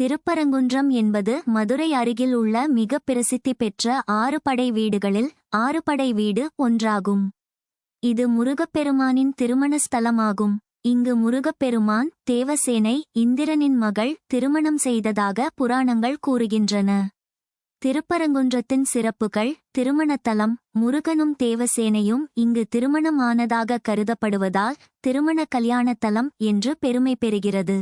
திருப்பரங்குன்றம் என்பது மதுரை அருகில் உள்ள மிக பிரசித்தி பெற்ற ஆறு படை வீடுகளில் ஆறு படை வீடு ஒன்றாகும். இது முருகப்பெருமானின் திருமண ஸ்தலமாகும். இங்கு முருகப்பெருமான் தேவசேனை இந்திரனின் மகள் திருமணம் செய்ததாக புராணங்கள் கூறுகின்றன. திருப்பரங்குன்றத்தின் சிறப்புகள் திருமணத்தலம் முருகனும் தேவசேனையும் இங்கு திருமணமானதாக கருதப்படுவதால் திருமண கல்யாணத்தலம் என்று பெருமை பெறுகிறது.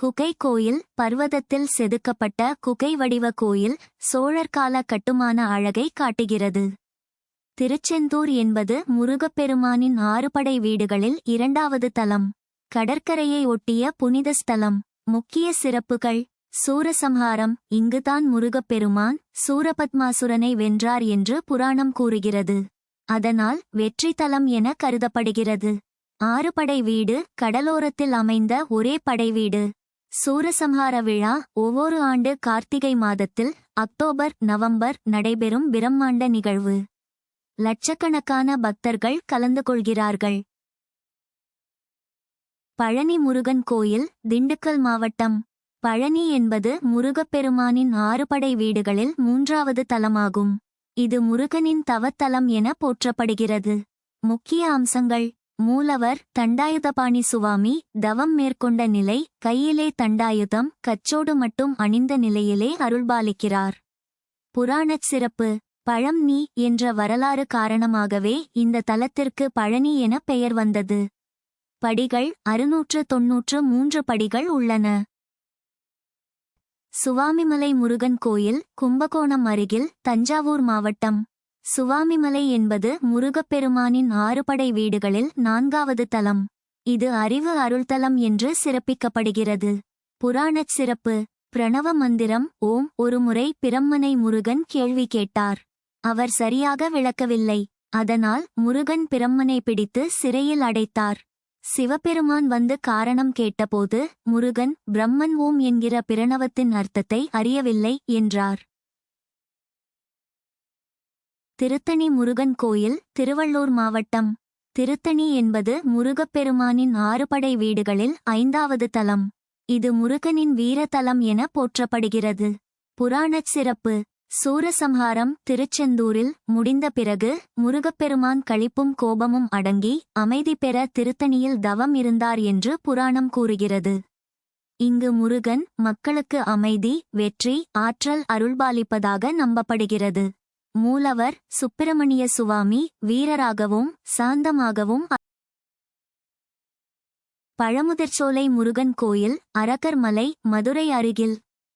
குகை கோயில் பர்வதத்தில் செதுக்கப்பட்ட குகை வடிவ கோயில் சோழர் கால கட்டுமான அழகை காட்டுகிறது. திருச்செந்தூர் என்பது முருகப்பெருமானின் ஆறுபடை வீடுகளில் இரண்டாவது தலம். கடற்கரையை ஒட்டிய புனித ஸ்தலம். முக்கிய சிறப்புகள். சூரசம்ஹாரம். இங்குதான் முருகப்பெருமான் சூரபத்மாசுரனை வென்றார் என்று புராணம் கூறுகிறது. அதனால் வெற்றி தலம் என கருதப்படுகிறது. ஆறுபடை வீடு கடலோரத்தில் அமைந்த ஒரே படை வீடு. சூரசம்ஹார விழா ஒவ்வொரு ஆண்டு கார்த்திகை மாதத்தில் அக்டோபர் நவம்பர் நடைபெறும் பிரம்மாண்ட நிகழ்வு. லட்சக்கணக்கான பக்தர்கள் கலந்து கொள்கிறார்கள். பழனி முருகன் கோயில் திண்டுக்கல் மாவட்டம். பழனி என்பது முருகப்பெருமானின் ஆறுபடை வீடுகளில் மூன்றாவது தலமாகும். இது முருகனின் தவத்தலம் என போற்றப்படுகிறது. முக்கிய அம்சங்கள். மூலவர் தண்டாயுதபாணி சுவாமி தவம் மேற்கொண்ட நிலை கையிலே தண்டாயுதம் கச்சோடு மட்டும் அணிந்த நிலையிலே அருள்பாலிக்கிறார். புராணச் சிறப்பு பழம் நீ என்ற வரலாறு காரணமாகவே இந்த தலத்திற்கு பழனி என பெயர் வந்தது. படிகள் அறுநூற்று தொன்னூற்று மூன்று படிகள் உள்ளன. சுவாமிமலை முருகன் கோயில் கும்பகோணம் அருகில் தஞ்சாவூர் மாவட்டம். சுவாமிமலை என்பது முருகப்பெருமானின் ஆறுபடை வீடுகளில் நான்காவது தலம். இது அறிவு அருள்தலம் என்று சிறப்பிக்கப்படுகிறது. புராணச் சிறப்பு. பிரணவ மந்திரம் ஓம் ஒருமுறை பிரம்மனை முருகன் கேள்வி கேட்டார். அவர் சரியாக விளக்கவில்லை. அதனால் முருகன் பிரம்மனை பிடித்து சிறையில் அடைத்தார். சிவபெருமான் வந்து காரணம் கேட்டபோது முருகன் பிரம்மன் ஓம் என்கிற பிரணவத்தின் அர்த்தத்தை அறியவில்லை என்றார். திருத்தணி முருகன் கோயில் திருவள்ளூர் மாவட்டம். திருத்தணி என்பது முருகப்பெருமானின் ஆறுபடை வீடுகளில் ஐந்தாவது தலம். இது முருகனின் வீரதலம் என போற்றப்படுகிறது. புராணச் சிறப்பு. சூரசம்ஹாரம் திருச்செந்தூரில் முடிந்த பிறகு முருகப்பெருமான் கழிப்பும் கோபமும் அடங்கி அமைதி பெற திருத்தணியில் தவம் இருந்தார் என்று புராணம் கூறுகிறது. இங்கு முருகன் மக்களுக்கு அமைதி வெற்றி ஆற்றல் அருள்பாலிப்பதாக நம்பப்படுகிறது. மூலவர் சுப்பிரமணிய சுவாமி வீரராகவும் சாந்தமாகவும் பழமுதிர்ச்சோலை முருகன் கோயில் அரக்கர்மலை மதுரை அருகில்.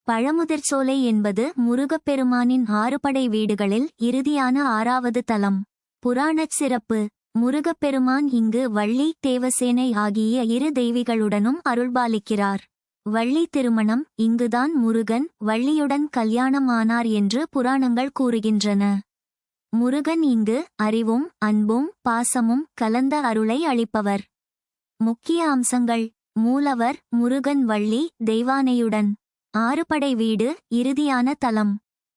பழமுதிர்ச்சோலை என்பது முருகப்பெருமானின் ஆறுபடை வீடுகளில் இறுதியான ஆறாவது தலம். புராணச் சிறப்பு. முருகப்பெருமான் இங்கு வள்ளி தேவசேனை ஆகிய இரு தெய்விகளுடனும் அருள்பாலிக்கிறார். வள்ளி திருமணம் இங்குதான் முருகன் வள்ளியுடன் கல்யாணமானார் என்று புராணங்கள் கூறுகின்றன. முருகன் இங்கு அறிவும் அன்பும் பாசமும் கலந்த அருளை அளிப்பவர். முக்கிய அம்சங்கள். மூலவர் முருகன் வள்ளி தெய்வானையுடன். ஆறுபடை வீடு இறுதியான தலம்.